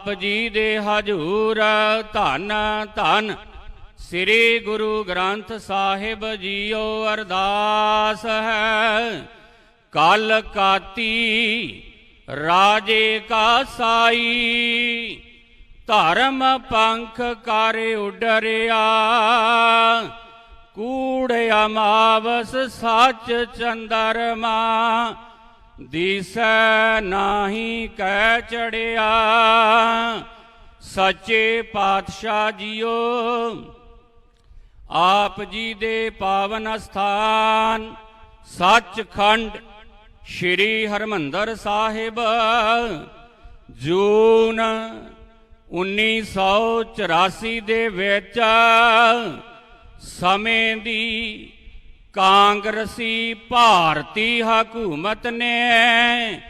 ਆਪ ਜੀ ਦੇ ਹਜੂਰ ਧੰਨ ਧੰਨ ਸ੍ਰੀ ਗੁਰੂ ਗ੍ਰੰਥ ਸਾਹਿਬ ਜੀਓ ਅਰਦਾਸ ਹੈ। ਕਲ ਕਾਤੀ ਰਾਜੇ ਕਾ ਸਾਈ, ਧਰਮ ਪੰਖ ਕਰ ਉਡਰਿਆ, ਕੂੜ ਅਮਾਵਸ ਸੱਚ ਚੰਦਰਮਾ ਦਿਸੈ ਨਾਹੀ ਕਹਿ ਚੜਿਆ, ਸੱਚੇ ਪਾਤਸ਼ਾਹ ਜੀਓ, ਆਪ ਜੀ ਦੇ ਪਾਵਨ ਸਥਾਨ ਸੱਚਖੰਡ ਸ੍ਰੀ ਹਰਮੰਦਰ ਸਾਹਿਬ, ਜੂਨ 1984 ਦੇ ਵਿੱਚ ਸਮੇਂ ਦੀ ਕਾਂਗਰਸੀ ਭਾਰਤੀ ਹਕੂਮਤ ਨੇ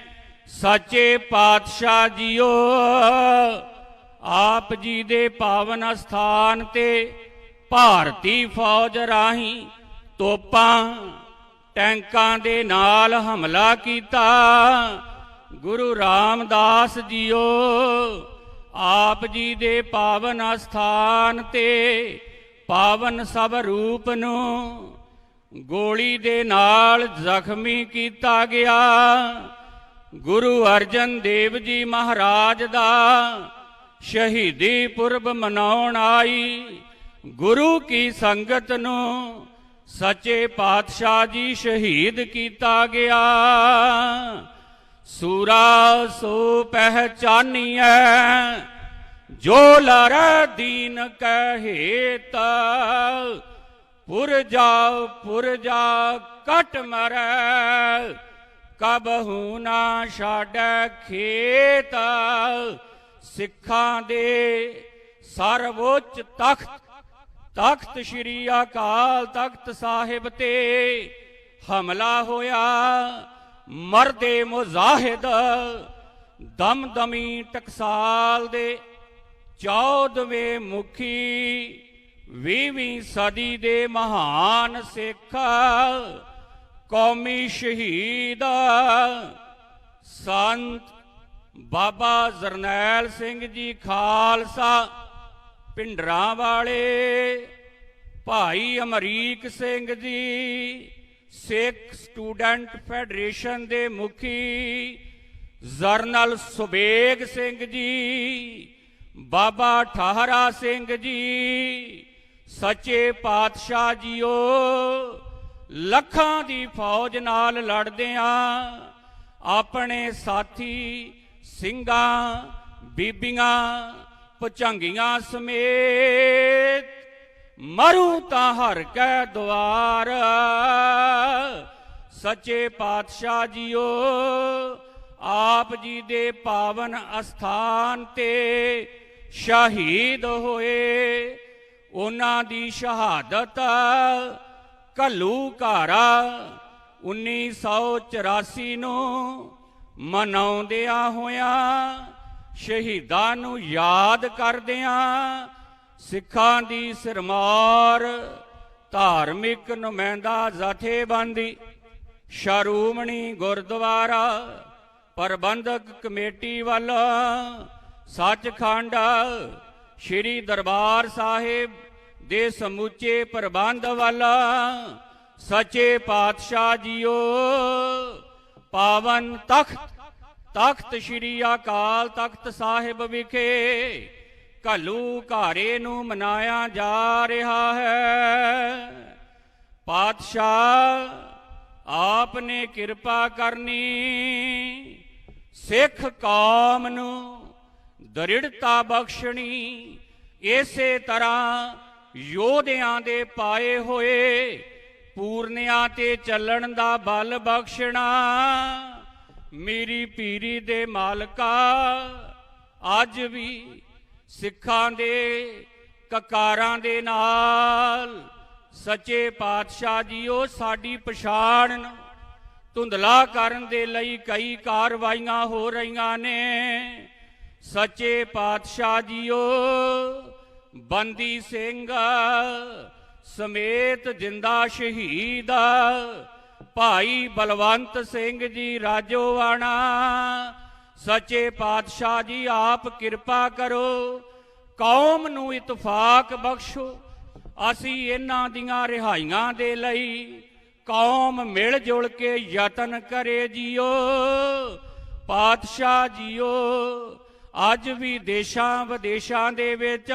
ਸੱਚੇ ਪਾਤਸ਼ਾਹ ਜੀਓ, ਆਪ ਜੀ ਦੇ ਪਾਵਨ ਸਥਾਨ ਤੇ ਭਾਰਤੀ ਫੌਜ ਰਾਹੀਂ ਤੋਪਾਂ, ਟੈਂਕਾਂ ਦੇ ਨਾਲ ਹਮਲਾ ਕੀਤਾ। ਗੁਰੂ ਰਾਮਦਾਸ ਜੀਓ, ਆਪ ਜੀ ਦੇ ਪਾਵਨ ਸਥਾਨ ਤੇ ਪਾਵਨ ਸਭ ਰੂਪ ਨੂੰ ਗੋਲੀ ਦੇ ਨਾਲ ਜ਼ਖਮੀ ਕੀਤਾ ਗਿਆ। ਗੁਰੂ ਅਰਜਨ ਦੇਵ ਜੀ ਮਹਾਰਾਜ ਦਾ ਸ਼ਹੀਦੀ ਪੁਰਬ ਮਨਾਉਣ ਆਈ। ਗੁਰੂ ਕੀ ਸੰਗਤ ਨੂੰ ਸੱਚੇ ਪਾਤਸ਼ਾਹ ਜੀ ਸ਼ਹੀਦ ਕੀਤਾ ਗਿਆ। ਸੂਰਾ ਸੋ ਪਹਿਚਾਨੀਐ, ਜੋ ਲਰ ਦੀਨ ਕਹੇਤ। ਪੁਰਜਾ ਪੁਰਜਾ ਕਟ ਮਰੈ। ਕਬਹੂ ਨਾ ਛਾੜੈ ਖੇਤ। ਸਿੱਖਾਂ ਦੇ ਸਰਵੋੱਚ ਤਖਤ ਤਖਤ ਸ੍ਰੀ ਅਕਾਲ ਤਖਤ ਸਾਹਿਬ ਤੇ ਹਮਲਾ ਹੋਇਆ। ਮਰਦੇ ਮੁਜ਼ਾਹਿਦ ਦਮਦਮੀ ਟਕਸਾਲ ਦੇ 14ਵੇਂ ਮੁਖੀ 20ਵੀਂ ਸਦੀ ਦੇ ਮਹਾਨ ਸਿੱਖ ਕੌਮੀ ਸ਼ਹੀਦ ਸੰਤ ਬਾਬਾ ਜਰਨੈਲ ਸਿੰਘ ਜੀ ਖਾਲਸਾ, ਪਿੰਡਰਾਂ ਵਾਲੇ, ਭਾਈ ਅਮਰੀਕ ਸਿੰਘ ਜੀ, ਸਿੱਖ ਸਟੂਡੈਂਟ ਫੈਡਰੇਸ਼ਨ ਦੇ ਮੁਖੀ, ਜਰਨਲ ਸੁਬੇਗ ਸਿੰਘ ਜੀ, ਬਾਬਾ ਠਾਹਰਾ ਸਿੰਘ ਜੀ ਸੱਚੇ ਪਾਤਸ਼ਾਹ ਜੀਓ, ਲੱਖਾਂ ਦੀ ਫੌਜ ਨਾਲ ਲੜਦਿਆਂ ਆਪਣੇ ਸਾਥੀ ਸਿੰਘਾਂ, ਬੀਬੀਆਂ ਪੁਚੰਗੀਆਂ ਸਮੇਤ ਮਰੂ ਤਾਂ ਹਰ ਕੈ ਦਵਾਰ ਸੱਚੇ ਪਾਤਸ਼ਾਹ ਜੀਓ, ਆਪ ਜੀ ਦੇ ਪਾਵਨ ਅਸਥਾਨ ਤੇ ਸ਼ਹੀਦ ਹੋਏ। ਉਹਨਾਂ ਦੀ ਸ਼ਹਾਦਤ ਕੱਲੂ ਘਾਰਾ 1984 ਨੂੰ ਮਨਾਉਂਦਿਆਂ ਹੋਇਆਂ ਸ਼ਹੀਦਾਂ ਨੂੰ ਯਾਦ ਕਰਦਿਆਂ ਸਿੱਖਾਂ ਦੀ ਸਿਰਮਾਰ ਧਾਰਮਿਕ ਨੁਮਾਇੰਦਾ ਜਥੇਬੰਦੀ ਸ਼ਰੂਮਣੀ ਗੁਰਦੁਆਰਾ ਪ੍ਰਬੰਧਕ ਕਮੇਟੀ ਵੱਲ ਸੱਚਖੰਡ ਸ੍ਰੀ ਦਰਬਾਰ ਸਾਹਿਬ ਦੇ ਸਮੁੱਚੇ ਪ੍ਰਬੰਧ ਵੱਲ ਸੱਚੇ ਪਾਤਸ਼ਾਹ ਜੀਓ। ਪਾਵਨ ਤਖਤ ਤਖਤ ਸ੍ਰੀ ਅਕਾਲ ਤਖਤ ਸਾਹਿਬ ਵਿਖੇ ਘੱਲੂ ਘਾਰੇ ਨੂੰ ਮਨਾਇਆ ਜਾ ਰਿਹਾ ਹੈ। ਪਾਤਸ਼ਾਹ ਆਪ ਨੇ ਕਿਰਪਾ ਕਰਨੀ ਸਿੱਖ ਕੌਮ ਨੂੰ ਦ੍ਰਿੜਤਾ ਬਖਸ਼ਣੀ, ਇਸੇ ਤਰ੍ਹਾਂ ਯੋਧਿਆਂ ਦੇ ਪਾਏ ਹੋਏ ਪੂਰਨਿਆਂ ਤੇ ਚੱਲਣ ਦਾ ਬਲ ਬਖਸ਼ਣਾ। ਮੇਰੀ ਪੀਰੀ ਦੇ ਮਾਲਕਾ, ਅੱਜ ਵੀ ਸਿੱਖਾਂ ਦੇ ਕਕਾਰਾਂ ਦੇ ਨਾਲ ਸੱਚੇ ਪਾਤਸ਼ਾਹ ਜੀਓ ਸਾਡੀ ਪਛਾਣ ਧੁੰਦਲਾ ਕਰਨ ਦੇ ਲਈ ਕਈ ਕਾਰਵਾਈਆਂ ਹੋ ਰਹੀਆਂ ਨੇ। ਸੱਚੇ ਪਾਤਸ਼ਾਹ ਜੀਓ, ਬੰਦੀ ਸਿੰਘ ਸਮੇਤ ਜਿੰਦਾ ਸ਼ਹੀਦ, ਭਾਈ ਬਲਵੰਤ ਸਿੰਘ ਜੀ ਰਾਜੋਵਾਣਾ ਸੱਚੇ ਪਾਤਸ਼ਾਹ ਜੀ, ਆਪ ਕਿਰਪਾ ਕਰੋ, ਕੌਮ ਨੂੰ ਇਤਫਾਕ ਬਖਸ਼ੋ। ਅਸੀਂ ਇਹਨਾਂ ਦੀਆਂ ਰਿਹਾਈਆਂ ਦੇ ਲਈ ਕੌਮ ਮਿਲ ਜੁਲ ਕੇ ਯਤਨ ਕਰੇ ਜੀਓ। ਪਾਤਸ਼ਾਹ ਜੀਓ ਅੱਜ ਵੀ ਦੇਸ਼ਾਂ ਵਿਦੇਸ਼ਾਂ ਦੇ ਵਿੱਚ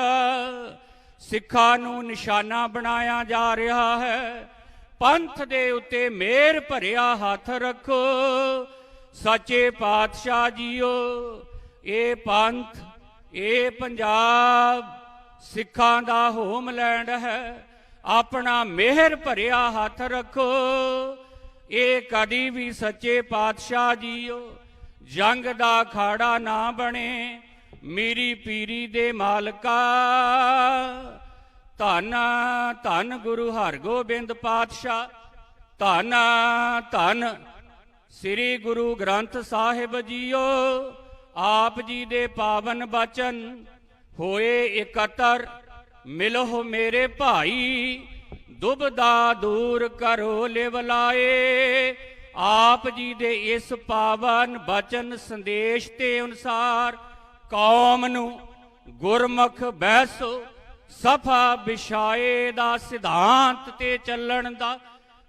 ਸਿੱਖਾਂ ਨੂੰ ਨਿਸ਼ਾਨਾ ਬਣਾਇਆ ਜਾ ਰਿਹਾ ਹੈ। ਪੰਥ ਦੇ ਉੱਤੇ ਮਿਹਰ ਭਰਿਆ ਹੱਥ ਰੱਖੋ। ਸੱਚੇ ਪਾਤਸ਼ਾਹ ਜੀਓ, ਇਹ ਪੰਥ, ਇਹ ਪੰਜਾਬ ਸਿੱਖਾਂ ਦਾ ਹੋਮਲੈਂਡ ਹੈ। ਆਪਣਾ ਮਿਹਰ ਭਰਿਆ ਹੱਥ ਰੱਖੋ। ਇਹ ਕਦੀ ਵੀ ਸੱਚੇ ਪਾਤਸ਼ਾਹ ਜੀਓ। ਜੰਗ ਦਾ ਖਾੜਾ ਨਾ ਬਣੇ, ਮੇਰੀ ਪੀਰੀ ਦੇ ਮਾਲਕਾ। ਧੰਨ ਧੰਨ ਗੁਰੂ ਹਰਗੋਬਿੰਦ ਪਾਤਸ਼ਾਹ, ਧੰਨ ਧੰਨ ਸ੍ਰੀ ਗੁਰੂ ਗ੍ਰੰਥ ਸਾਹਿਬ ਜੀਓ। ਆਪ ਜੀ ਦੇ ਪਾਵਨ ਬਚਨ ਹੋਏ ਇਕੱਤਰ, ਮਿਲੋ ਮੇਰੇ ਭਾਈ, ਦੁਬਦਾ ਦੂਰ ਕਰੋ ਲਿਵਲਾਏ ਆਪ ਜੀ ਦੇ ਇਸ ਪਾਵਨ ਬਚਨ ਸੰਦੇਸ਼ ਤੇ ਅਨੁਸਾਰ ਕੌਮ ਨੂੰ ਗੁਰਮੁਖ ਬੈਸੋ ਸਫਾ ਵਿਛਾਏ ਦਾ ਸਿਧਾਂਤ ਤੇ ਚੱਲਣ ਦਾ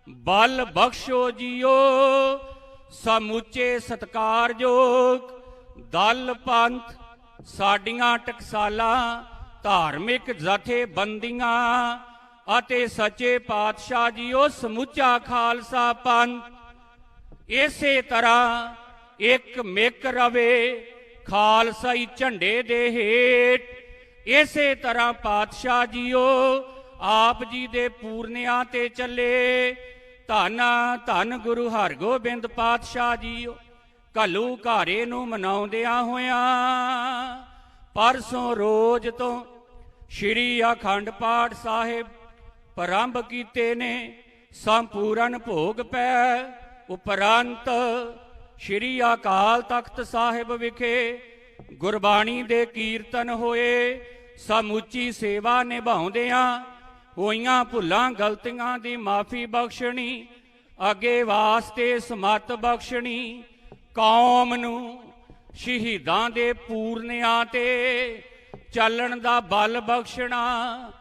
ਬਲ ਬਖਸ਼ੋ ਜੀਓ। ਸਮੁੱਚੇ ਸਤਕਾਰਯੋਗ ਦਲ ਪੰਥ, ਸਾਡੀਆਂ ਟਕਸਾਲਾਂ, ਧਾਰਮਿਕ ਜਥੇਬੰਦੀਆਂ ਅਤੇ ਸੱਚੇ ਪਾਤਸ਼ਾਹ ਜੀਓ ਸਮੁੱਚਾ ਖਾਲਸਾ ਪੰਥ। ਇਸੇ ਤਰ੍ਹਾਂ ਇੱਕ ਮਿਕ ਰਵੇ ਖਾਲਸਾਈ ਝੰਡੇ ਦੇ ਹੇਠ। ਇਸੇ ਤਰ੍ਹਾਂ ਪਾਤਸ਼ਾਹ ਜੀਓ, ਆਪ ਜੀ ਦੇ ਪੂਰਨਿਆਂ ਤੇ ਚੱਲੇ। ਧੰਨ ਧੰਨ ਗੁਰੂ ਹਰਗੋਬਿੰਦ ਪਾਤਸ਼ਾਹ ਜੀਓ, ਘੱਲੂ ਘਾਰੇ ਨੂੰ ਮਨਾਉਂਦਿਆਂ ਹੋਇਆਂ। ਪਰਸੋਂ ਰੋਜ਼ ਤੋਂ ਸ਼੍ਰੀ ਅਖੰਡ ਪਾਠ ਸਾਹਿਬ ਪ੍ਰਾਰੰਭ ਕੀਤੇ ਨੇ, ਸੰਪੂਰਨ ਭੋਗ ਪੈ ਉਪਰੰਤ ਸ਼੍ਰੀ ਅਕਾਲ ਤਖਤ ਸਾਹਿਬ ਵਿਖੇ ਗੁਰਬਾਣੀ ਦੇ ਕੀਰਤਨ ਹੋਏ, ਸਮੁੱਚੀ ਸੇਵਾ ਨਿਭਾਉਂਦਿਆਂ ਹੋਈਆਂ ਭੁੱਲਾਂ ਗਲਤੀਆਂ ਦੀ ਮਾਫੀ ਬਖਸ਼ਣੀ, ਅੱਗੇ ਵਾਸਤੇ ਸਮਤ ਬਖਸ਼ਣੀ, ਕੌਮ ਨੂੰ ਸ਼ਹੀਦਾਂ ਦੇ ਪੂਰਨਿਆਂ ਤੇ ਚੱਲਣ ਦਾ ਬਲ ਬਖਸ਼ਣਾ,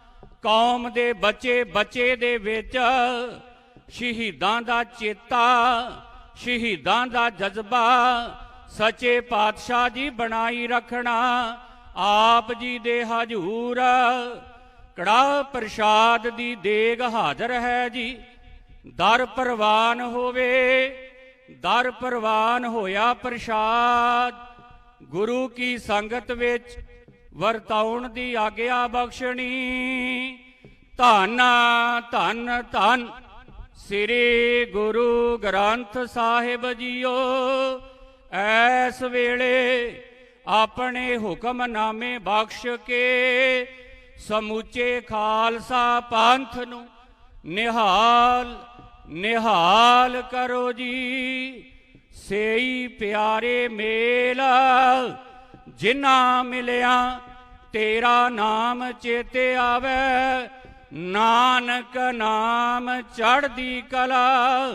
ਕੌਮ ਦੇ ਬੱਚੇ ਬੱਚੇ ਦੇ ਵਿੱਚ ਸ਼ਹੀਦਾਂ ਦਾ ਚੇਤਾ, ਸ਼ਹੀਦਾਂ ਦਾ ਜਜ਼ਬਾ, ਸੱਚੇ ਪਾਤਸ਼ਾਹ ਜੀ ਬਣਾਈ ਰੱਖਣਾ, ਆਪ ਜੀ ਦੇ ਹਜੂਰ। ਕੜਾ ਪ੍ਰਸ਼ਾਦ ਦੀ ਦੇਗ ਹਾਜ਼ਰ ਹੈ ਜੀ, ਦਰ ਪ੍ਰਵਾਨ ਹੋਵੇ, ਦਰ ਪ੍ਰਵਾਨ ਹੋਇਆ ਪ੍ਰਸ਼ਾਦ। ਗੁਰੂ ਕੀ ਸੰਗਤ ਵਿੱਚ ਵਰਤਾਉਣ ਦੀ ਆਗਿਆ ਬਖਸ਼ਣੀ। ਧੰਨ ਧੰਨ ਧੰਨ। ਸ੍ਰੀ ਗੁਰੂ ਗ੍ਰੰਥ ਸਾਹਿਬ ਜੀਓ ਐਸ ਵੇਲੇ ਆਪਣੇ ਹੁਕਮਨਾਮੇ ਬਖਸ਼ ਕੇ ਸਮੁੱਚੇ ਖਾਲਸਾ ਪੰਥ ਨੂੰ ਨਿਹਾਲ ਨਿਹਾਲ ਕਰੋ ਜੀ। ਸੇਈ ਪਿਆਰੇ ਮੇਲ ਜਿਨ੍ਹਾਂ ਮਿਲਿਆ, ਤੇਰਾ ਨਾਮ ਚੇਤੇ ਆਵੇ। ਨਾਨਕ ਨਾਮ ਚੜ੍ਹਦੀ ਕਲਾ,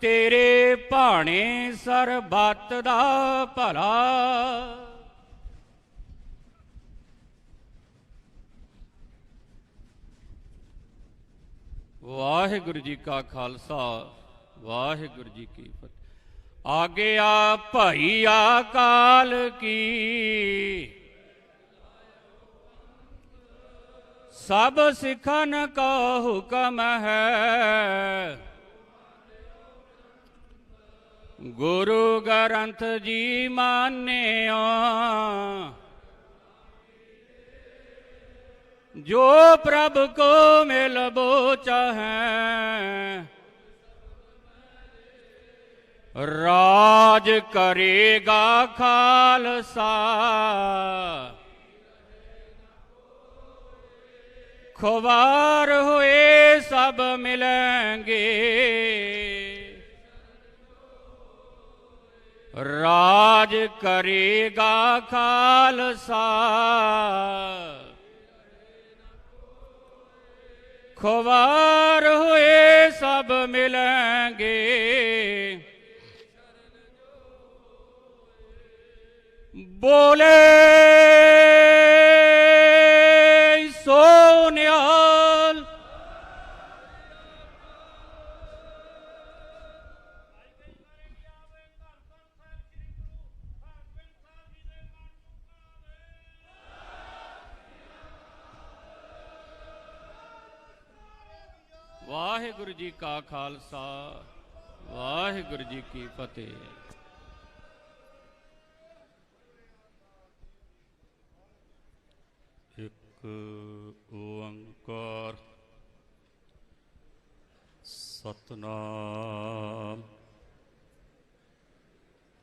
ਤੇਰੇ ਭਾਣੇ ਸਰਬੱਤ ਦਾ ਭਲਾ। ਵਾਹਿਗੁਰੂ ਜੀ ਕਾ ਖਾਲਸਾ, ਵਾਹਿਗੁਰੂ ਜੀ ਕੀ ਫਤਿਹ। ਆਗਿਆ ਭਈ ਆਕਾਲ ਕੀ। ਸਭ ਸਿਖਨ ਕਾ ਹੁਕਮ ਹੈ। ਗੁਰੂ ਗ੍ਰੰਥ ਜੀ ਮਾਨਿਓ ਜੋ ਪ੍ਰਭ ਕੋ ਮਿਲਬੋ ਚਾਹੈ ਰਾਜ ਕਰੇਗਾ ਖਾਲਸਾ। ਖੁਵਾਰ ਹੋਏ ਸਭ ਮਿਲਣਗੇ। ਰਾਜ ਕਰੇਗਾ ਖਾਲਸਾ। ਖੁਵਾਰ ਹੋਏ ਸਭ ਮਿਲਣਗੇ। ਬੋਲੇ ਕਾ ਖਾਲਸਾ ਵਾਹਿਗੁਰੂ ਜੀ ਕੀ ਫਤਿਹ। ਇੱਕ ਓੰਕਾਰ ਸਤਨਾਮ।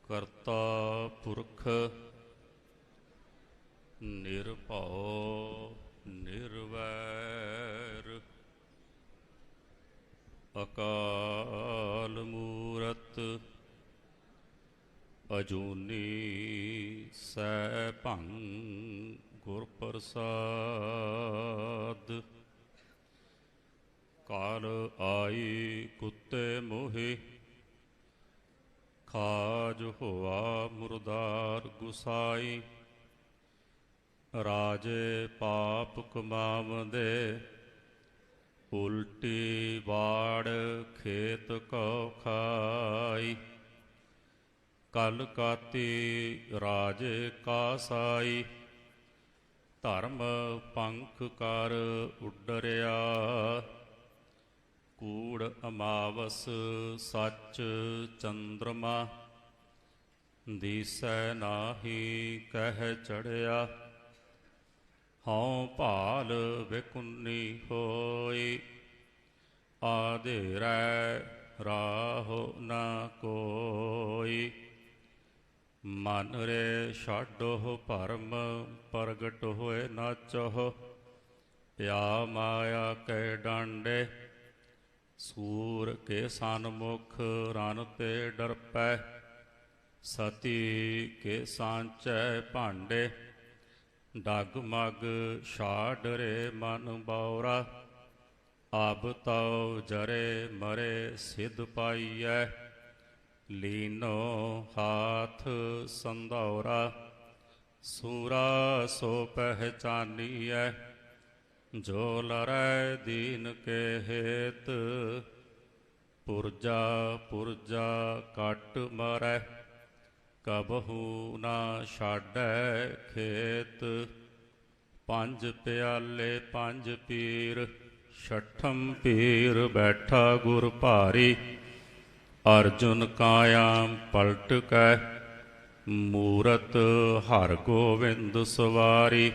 ਕਰਤਾ ਪੁਰਖ ਨਿਰਭਉ। ਅਕਾਲ ਮੂਰਤ ਅਜੂਨੀ ਸੈ ਸੈਭੰ ਗੁਰ ਪ੍ਰਸਾਦ ਕਾਲ ਆਈ ਕੁੱਤੇ ਮੋਹਿ, ਖਾਜ ਹੋਆ ਮੁਰਦਾਰ ਗੁਸਾਈ। ਰਾਜੇ ਪਾਪ ਕਮਾਵੰਦੇ ਉਲਟੀ ਬਾੜ ਖੇਤ ਕੋ ਖਾਈ। ਕਲ ਕਾਤੀ ਰਾਜੇ ਕਾ ਸਾਈ। ਧਰਮ ਪੰਖ ਕਰ ਉੱਡਰਿਆ। ਕੂੜ ਅਮਾਵਸ ਸੱਚ ਚੰਦਰਮਾ। ਦੀਸੈ ਨਾਹੀ ਕਹਿ ਚੜਿਆ। ਹਉ ਭਾਲ ਵਿਕੁੰਨੀ ਹੋਈ। ਆਧੇਰੈ ਰਾਹੋ ਨਾ ਕੋਈ। ਮਨ ਰੇ ਛਾਡੋ ਭਰਮ, ਪ੍ਰਗਟ ਹੋਏ ਨਾਚੋ ਪਿਆ ਮਾਇਆ ਕੈ ਡਾਂਡੇ, ਸੂਰ ਕੇ ਸਨਮੁਖ ਰਨ ਤੇ ਡਰਪੈ। ਸਤੀ ਕੇ ਸਾਂਚੈ ਭਾਂਡੇ ਡਗ ਮਗ ਛਾੜ ਰੇ ਮਨ ਬੌਰਾ ਅਬ ਤਉ ਜਰੇ ਮਰੇ ਸਿਧ ਪਾਈਐ। ਲੀਨੋ ਹਾਥ ਸੰਧੌਰਾ, ਸੂਰਾ ਸੋ ਪਹਿਚਾਨੀਐ। ਜੋ ਲਰੈ ਦੀਨ ਕੇ ਹੇਤ, ਪੁਰਜਾ ਪੁਰਜਾ ਕਟ ਮਰੈ। ਕਬਹੂ ਨਾ ਛਾਡੈ ਖੇਤ, ਪੰਜ ਪਿਆਲੇ ਪੰਜ ਪੀਰ, ਛਠਮ ਪੀਰ ਬੈਠਾ ਗੁਰ ਭਾਰੀ। ਅਰਜੁਨ ਕਾਇਆ ਪਲਟ ਕੈ, ਮੂਰਤ ਹਰ ਗੋਵਿੰਦ ਸਵਾਰੀ।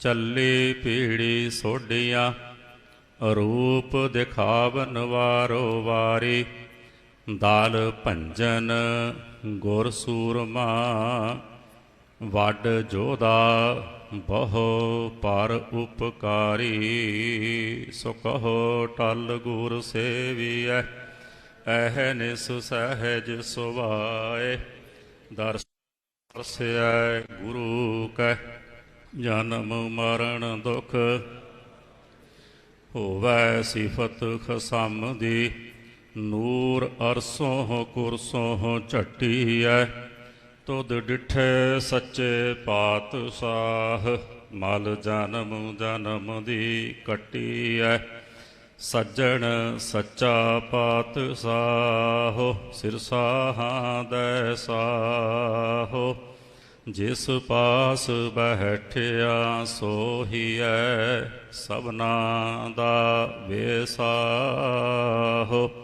ਚੱਲੀ ਪੀੜੀ ਸੋਢੀਆਂ, ਰੂਪ ਦਿਖਾਵਨ ਵਾਰੋ ਵਾਰੀ। ਦਾਲ ਭੰਜਨ ਗੁਰ ਸੂਰਮਾ, ਵੱਡ ਜੋਦਾ ਬਹੁ ਪਰ ਉਪਕਾਰੀ ਸੋ ਕਹੋ ਟਲ ਗੁਰ ਸੇਵੀਐ ਐਹਨਿਸ ਸਹਿਜ ਸੁਭਾਏ, ਦਰਸਿਐ ਗੁਰੂ ਕੈ, ਜਨਮ ਮਰਨ ਦੁਖ ਹੋਵੈ ਸਿਫਤ ਖਸਮ ਦੀ ਨੂਰ ਅਰਸੋਂ ਕੁਰਸੋਂ ਝਟੀਐ, ਤੁਧ ਡਿਠੇ ਸੱਚੇ ਪਾਤਸ਼ਾਹ, ਮਲ ਜਨਮ ਜਨਮ ਦੀ ਕਟੀਐ। ਸੱਜਣ ਸੱਚਾ ਪਾਤਸ਼ਾਹੋ, ਸਿਰਸਾਹਾਂ ਦੈ ਸਾਹੋ। ਜਿਸ ਪਾਸ ਬੈਠਿਆ ਸੋਹੀਐ, ਸਭਨਾ ਦਾ ਵੇਸਾਹੋ।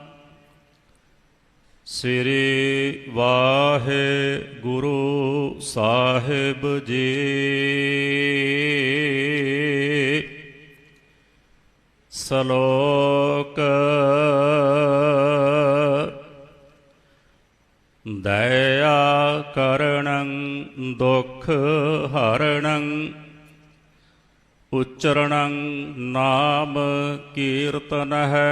ਸ੍ਰੀ ਵਾਹਿਗੁਰੂ ਸਾਹਿਬ ਜੀ। ਸ਼ਲੋਕ ਦਇਆ ਕਰਣੰ ਦੁਖ ਹਰਣੰ ਉਚਰਣੰ ਨਾਮ ਕੀਰਤਨ ਹੈ।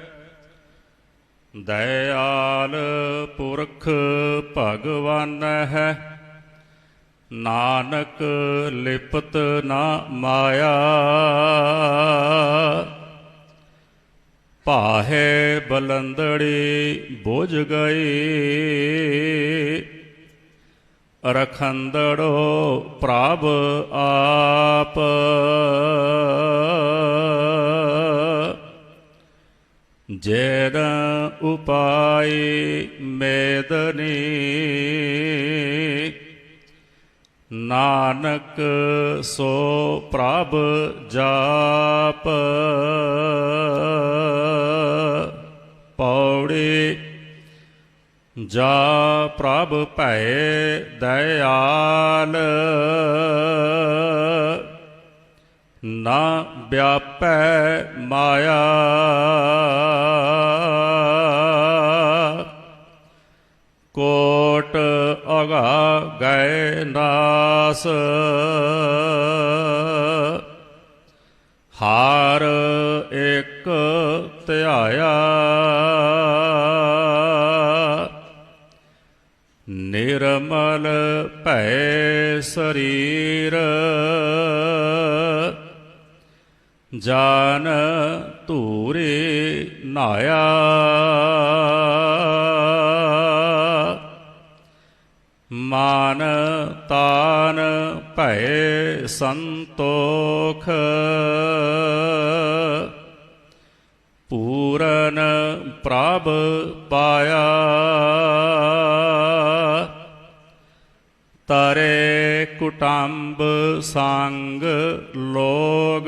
ਦਇਆਲ ਪੁਰਖ ਭਗਵਾਨ ਹੈ। ਨਾਨਕ ਲਿਪਤ ਨਾ ਮਾਇਆ। ਪਾਹੇ ਬਲੰਦੜੀ ਬੁਝ ਗਈ। ਰਖੰਦੜੋ ਪ੍ਰਭ ਆਪ। ਜੈਨ ਉਪਾਈ ਮੇਦਨੀ। ਨਾਨਕ ਸੋ ਪ੍ਰਭ ਜਾਪ। ਪੌੜੀ ਜਾ ਪ੍ਰਭ ਭੈ ਦਇਆਲ। ਨਾ ਵਿਆਪੈ ਮਾਇਆ। ਕੋਟ ਅਗਾ ਗਏ ਨਾਸ। ਹਾਰ ਇੱਕ ਧਿਆਇਆ। ਨਿਰਮਲ ਭੈ ਸਰੀਰ। ਜਾਨ ਧੂਰੇ ਨਾਇਆ। ਮਾਨ ਤਾਨ ਭੈ ਸੰਤੋਖ। ਪੂਰਨ ਪ੍ਰਭ ਪਾਇਆ। ਤਰੇ ਕੁਟੰਬ ਸੰਗ ਲੋਗ।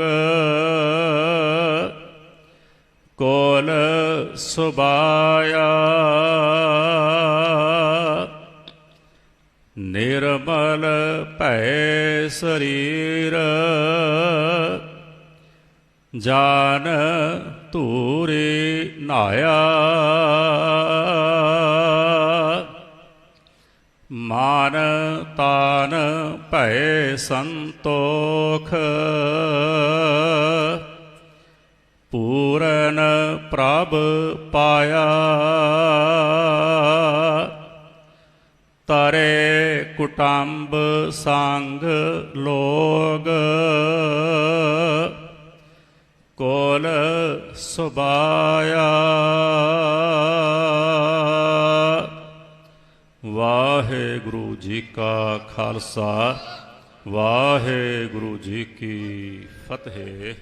ਸੁਬਾਇਆ ਨਿਰਮਲ ਭੈ ਸਰੀਰ ਜਾਨ ਧੂਰੇ ਨਾਇਆ ਮਾਨ ਤਾਨ ਭੈ ਸੰਤੋਖ ਪੂਰਨ ਪ੍ਰਭ ਪਾਇਆ। ਤਰੇ ਕੁਟੰਬ ਸੰਗ ਲੋਗ, ਕੋਲ ਸੁਬਾਇਆ ਵਾਹਿਗੁਰੂ ਜੀ ਕਾ ਖਾਲਸਾ, ਵਾਹਿਗੁਰੂ ਜੀ ਕੀ ਫਤਿਹ।